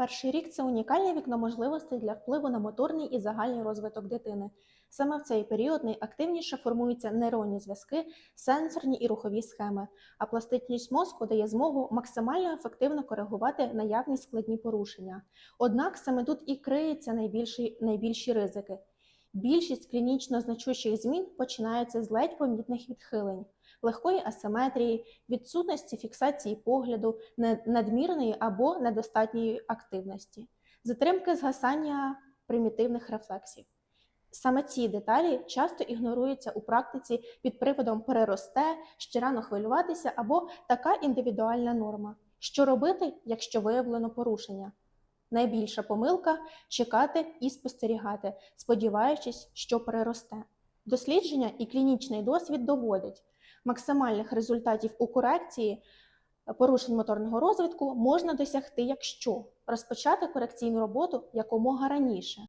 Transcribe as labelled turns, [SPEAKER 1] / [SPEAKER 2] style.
[SPEAKER 1] Перший рік це унікальне вікно можливостей для впливу на моторний і загальний розвиток дитини. Саме в цей період найактивніше формуються нейронні зв'язки, сенсорні і рухові схеми, а пластичність мозку дає змогу максимально ефективно коригувати наявні складні порушення. Однак саме тут і криється найбільші, найбільші ризики. Більшість клінічно значущих змін починається з ледь помітних відхилень, легкої асиметрії, відсутності фіксації погляду, надмірної або недостатньої активності, затримки згасання примітивних рефлексів. Саме ці деталі часто ігноруються у практиці під приводом переросте, ще рано хвилюватися або така індивідуальна норма. Що робити, якщо виявлено порушення? Найбільша помилка чекати і спостерігати, сподіваючись, що переросте. Дослідження і клінічний досвід доводять, максимальних результатів у корекції порушень моторного розвитку можна досягти, якщо розпочати корекційну роботу якомога раніше,